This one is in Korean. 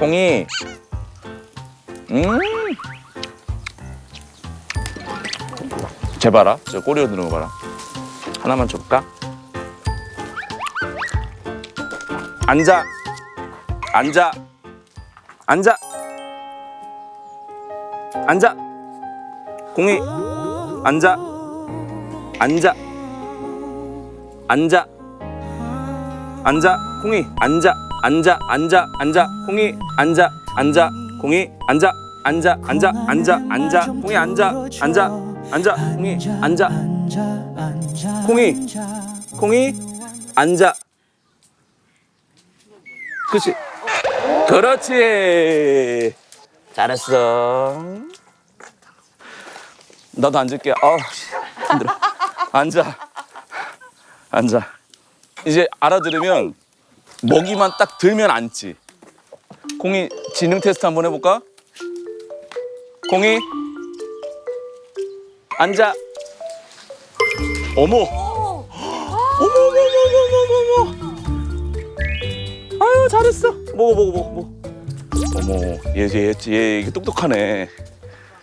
콩이 음. 쟤 봐라. 저 꼬리 흔드는 거 봐라. 하나만 줄까? 앉아. 앉아. 앉아. 앉아. 공이 앉아. 앉아. 앉아. 앉아. 공이 앉아. 앉아. 앉아. 앉아. 공이 앉아. 앉아. 공이 앉아. 앉아. 앉아. 앉아. 앉아. 공이 앉아. 앉아. 앉아. 공이 앉아. 콩이 콩이 앉아. 그렇지. 그렇지. 잘했어. 나도 앉을게. 씨, 힘들어. 앉아. 앉아. 이제 알아들으면 먹이만 딱 들면 앉지. 콩이 지능 테스트 한번 해볼까? 콩이 앉아. 어머. 어머 어머 어머 어머 어머 어머. 아유 잘했어. 먹어 먹어 먹어 먹어. 어머 얘얘얘 얘, 얘 똑똑하네.